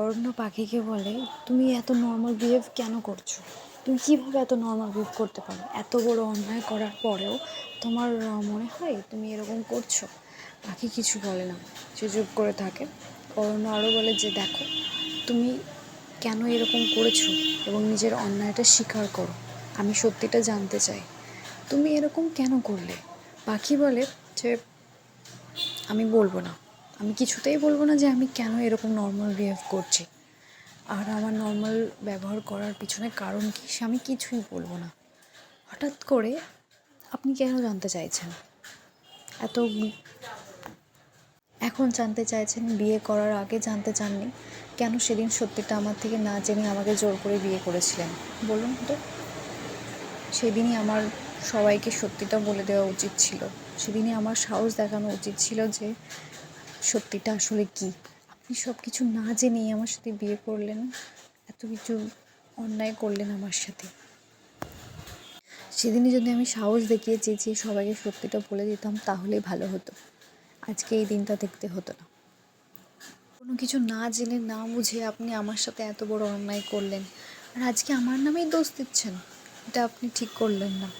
অরণ্য পাখিকে বলে, তুমি এত নর্মাল বিহেভ কেন করছ? তুমি কীভাবে এত নর্মাল বিহেভ করতে পারো? এত বড় অন্যায় করার পরেও তোমার মনে হয় তুমি এরকম করছ? পাখি কিছু বলে না, সে চুপ করে থাকে। অরণ্য আরও বলে যে, দেখো, তুমি কেন এরকম করেছ এবং নিজের অন্যায়টা স্বীকার করো? আমি সত্যিটা জানতে চাই। তুমি এরকম কেন করলে? পাখি বলে যে, আমি বলব না। আমি কিছুতেই বলব না যে আমি কেন এরকম নর্মাল বিহেভ করছি। আর আমার নর্মাল ব্যবহার করার পিছনে কারণ কি সে আমি কিছুই বলব না। হঠাৎ করে আপনি কেন জানতে চাইছেন? এত এখন জানতে চাইছেন, বিয়ে করার আগে জানতে চাননি, কেন সেদিন সত্যিটা আমার থেকে না জেনে আমাকে জোর করে বিয়ে করেছিলেন? বলুন তো। সেদিনই আমার সবাইকে সত্যিটা বলে দেওয়া উচিত ছিল। সেদিনই আমার সাহস দেখানো উচিত ছিল যে সত্যিটা আসলে কি? আপনি সব কিছু না জেনেই আমার সাথে বিয়ে করলেন, এত কিছু অন্যায় করলেন আমার সাথে। সেদিনই যদি আমি সাহস দেখিয়ে চেয়েছি সবাইকে সত্যিটা বলে দিতাম, তাহলেই ভালো হতো। আজকে এই দিনটা দেখতে হতো না। কোনো কিছু না জেনে, না বুঝে আপনি আমার সাথে এত বড় অন্যায় করলেন। আর আজকে আমার নামেই দোষ দিচ্ছেন, এটা আপনি ঠিক করলেন না।